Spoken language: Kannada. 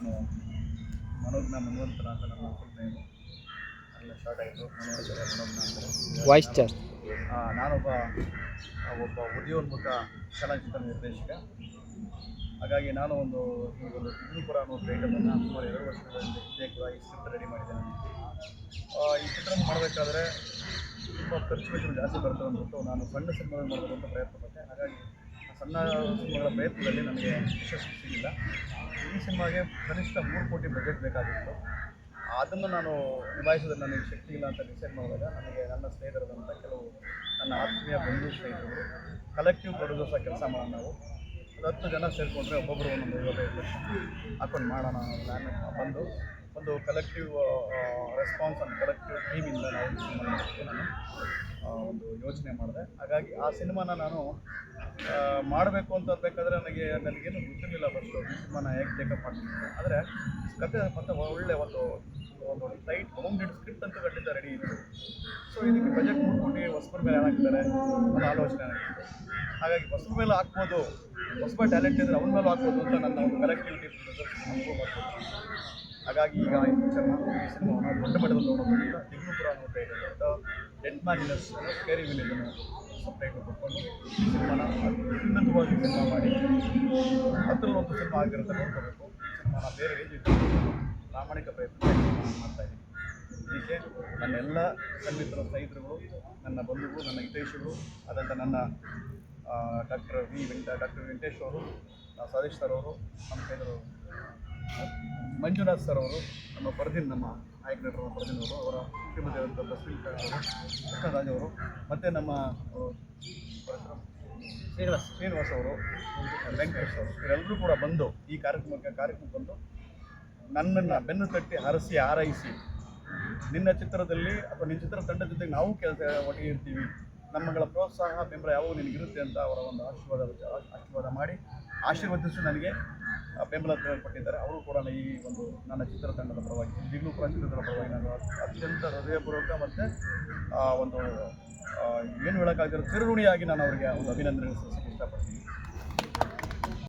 ನಾನು ಮನೋಜ್ಞ ಮನ್ವಂತರ ಅಂತ ನಾನು ಫುಲ್ ನೇಮು ಎಲ್ಲ ಶಾರ್ಟ್ ಆಯಿತು. ಮನೋಜ್ ಮನೋಜ್ಞ ವಾಯ್ಸ್ ಚಾರ್ಜ್ ನಾನೊಬ್ಬ ಒಬ್ಬ ಉದ್ಯೋನ್ಮುಖ ಚಲನಚಿತ್ರ ನಿರ್ದೇಶಕ. ಹಾಗಾಗಿ ನಾನು ಒಂದು ಒಂದು ತಿರುಪುರ ಅನ್ನೋ ಟೈಟಲನ್ನು ಸುಮಾರು ಎರಡು ವರ್ಷಗಳ ಹಿಂದೆ ಕೂಡ ಈ ಸ್ಕ್ರಿಪ್ಟ್ ರೆಡಿ ಮಾಡಿದ್ದೇನೆ ಆ, ಈ ಚಿತ್ರ ಮಾಡಬೇಕಾದ್ರೆ ತುಂಬ ಖರ್ಚು ವೆಚ್ಚಗಳು ಜಾಸ್ತಿ ಬರ್ತದೆ ಅಂದ್ಬಿಟ್ಟು ನಾನು ಸಣ್ಣ ಸಿನಿಮಾಗಳು ಮಾಡಬೇಕು ಅಂತ ಪ್ರಯತ್ನ ಪಟ್ಟೆ ಹಾಗಾಗಿ ಆ ಸಣ್ಣ ಸಿನಿಮಾಗಳ ಪ್ರಯತ್ನದಲ್ಲಿ ನನಗೆ ಯಶಸ್ಸು ಸಿಗಲಿಲ್ಲ. ಈ ಸಿನಿಮಾಗೆ ಕನಿಷ್ಠ ಮೂರು ಕೋಟಿ ಬಜೆಟ್ ಬೇಕಾಗಿತ್ತು. ಅದನ್ನು ನಾನು ನಿಭಾಯಿಸೋದ್ರಲ್ಲಿ ನನಗೆ ಶಕ್ತಿ ಇಲ್ಲ ಅಂತ ಡಿಸೈಡ್ ಮಾಡಿದಾಗ ನನಗೆ ನನ್ನ ಸ್ನೇಹಿತರಾದಂಥ ಕೆಲವು ನನ್ನ ಆತ್ಮೀಯ ಬಂಧು ಸ್ನೇಹಿತರು ಕಲೆಕ್ಟಿವ್ ಪ್ರೊಡ್ಯೂಸರ್ಸ್ ಕೆಲಸ ಮಾಡೋಣ ನಾವು. ಹತ್ತು ಜನ ಸೇರಿಕೊಂಡ್ರೆ ಒಬ್ಬೊಬ್ಬರು ಒಂದೊಂದು ಐವತ್ತೈದು ಲಕ್ಷ ಹಾಕೊಂಡು ಮಾಡೋಣ ಪ್ಲ್ಯಾನ್ ಬಂದು ಒಂದು ಕಲೆಕ್ಟಿವ್ ರೆಸ್ಪಾನ್ಸ್ ಅಂಡ್ ಕಲೆಕ್ಟಿವ್ ಟೀಮಿಂದ ನಾವು ನಾನು ಒಂದು ಯೋಚನೆ ಮಾಡಿದೆ. ಹಾಗಾಗಿ ಆ ಸಿನಿಮಾನ ನಾನು ಮಾಡಬೇಕು ಅಂತ ಬೇಕಾದರೆ ನನಗೆ ನನಗೇನು ಗೊತ್ತಿರಲಿಲ್ಲ ಫಸ್ಟು ಸಿನಿಮಾನ ಹೇಗೆ ಟೇಕಪ್ ಮಾಡ್ತೀನಿ. ಆದರೆ ಕತೆ ಮತ್ತೆ ಒಳ್ಳೆ ಒಂದು ಒಂದು ಟೈಟ್ ಬೌಂಡೆಡ್ ಸ್ಕ್ರಿಪ್ಟ್ ಅಂತೂ ರೆಡಿ ಇತ್ತು. ಸೊ ಇದಕ್ಕೆ ಬಜೆಟ್ ಮುಟ್ಕೊಂಡು ಹೊಸಬರ ಮೇಲೆ ಏನಾಗ್ತಾರೆ ಅನ್ನೋ ಆಲೋಚನೆ ನನಗಿತ್ತು ಹಾಗಾಗಿ ಹೊಸಬರ ಮೇಲೆ ಹಾಕ್ಬೋದು ಹೊಸಬ ಟ್ಯಾಲೆಂಟ್ ಇದ್ದರೆ ಅವ್ರ ಮೇಲೆ ಹಾಕ್ಬೋದು ಅಂತ ನನ್ನ ಒಂದು ಕಲೆಕ್ಟಿವಿಟಿ ಹಾಗಾಗಿ ಈಗ ಈ ಪಿಕ್ಚರ್ನ ಈ ಸಿನಿಮಾವನ್ನು ದೊಡ್ಡ ಮಟ್ಟದಲ್ಲಿ ನೋಡೋದ್ರಿಂದ ತಿಗ್ನುಪುರ ಅನ್ನೋ ಡೆಡ್ ಮ್ಯಾನಿನಸ್ ಸ್ಕೇರಿ ವಿಲೇಜನ್ನು ಸಪ್ರೇಟು ಉನ್ನತವಾಗಿ ಸಿನಿಮಾ ಮಾಡಿ ಹತ್ತರಲ್ಲಿ ಒಂದು ಸಿನಿಮಾ ಆಗಿರುತ್ತೆ ನೋಡ್ಕೋಬೇಕು ಸಿನಿಮಾನ ಬೇರೆ ರೇಂಜಿಗೆ ಪ್ರಾಮಾಣಿಕ ಪ್ರಯತ್ನ ಮಾಡ್ತಾ ಇದ್ದೀನಿ ಇದಕ್ಕೆ ನನ್ನೆಲ್ಲ ಸಂಗೀತರ ಸ್ನೇಹಿತರುಗಳು ನನ್ನ ಬಂಧುಗಳು ನನ್ನ ಹಿತೈಷಿಗಳು ಅದಂತ ನನ್ನ ಡಾಕ್ಟರ್ ವಿ ವೆಂಟ ಡಾಕ್ಟರ್ ವೆಂಕಟೇಶ್ ಅವರು ಸತೀಶ್ ಸರ್ ಅವರು ನಮ್ಮ ಸ್ನೇಹಿತರು ಮಂಜುನಾಥ್ ಸರ್ ಅವರು ನಮ್ಮ ಪರದಿನ್ ನಮ್ಮ ನಾಯಕ ನಟರ ಪರದಿನ್ ಅವರು ಅವರ ಶ್ರೀಮತಿ ಆದಂಥ ಬಸ್ವಿನ್ ಅವರು ಕೃಷ್ಣರಾಜ್ ಅವರು ಮತ್ತು ನಮ್ಮ? ಶ್ರೀನಿವಾಸ್ ಶ್ರೀನಿವಾಸ್ ಅವರು, ವೆಂಕಟೇಶ್ ಅವರು, ಇವರೆಲ್ಲರೂ ಕೂಡ ಬಂದು ಈ ಕಾರ್ಯಕ್ರಮಕ್ಕೆ ಕಾರ್ಯಕ್ರಮಕ್ಕೆ ಬಂದು ನನ್ನನ್ನು ಬೆನ್ನು ತಟ್ಟಿ ಹರಸಿ ಹಾರೈಸಿ, ನಿನ್ನ ಚಿತ್ರದಲ್ಲಿ ಅಥವಾ ನಿನ್ನ ಚಿತ್ರ ತಂಡ ಜೊತೆಗೆ ನಾವು ಕೆಲಸ ಒಟ್ಟಿಗೆ ಇರ್ತೀವಿ ನಮ್ಮಗಳ ಪ್ರೋತ್ಸಾಹ, ಬೆಂಬಲ ಯಾವಾಗ ನಿನಗಿರುತ್ತೆ ಅಂತ ಅವರ ಒಂದು ಆಶೀರ್ವಾದ ಆಶೀರ್ವಾದ ಮಾಡಿ, ಆಶೀರ್ವದಿಸಿ ನನಗೆ ಬೆಂಬಲ ಕೊಟ್ಟಿದ್ದಾರೆ. ಅವರು ಕೂಡ ಈ ಒಂದು ನನ್ನ ಚಿತ್ರತಂಡದ ಪರವಾಗಿ, ಈಗಲೂ ಕೂಡ ಚಿತ್ರತಂಡದ ಪರವಾಗಿ ನಾನು ಅತ್ಯಂತ ಹೃದಯಪೂರ್ವಕ ಮತ್ತು ಒಂದು ಏನು ಹೇಳೋಕ್ಕಾಗಿರೋ ತಿರುಗುಣಿಯಾಗಿ ನಾನು ಅವರಿಗೆ ಒಂದು ಅಭಿನಂದನೆ ಇಷ್ಟಪಡ್ತೀನಿ.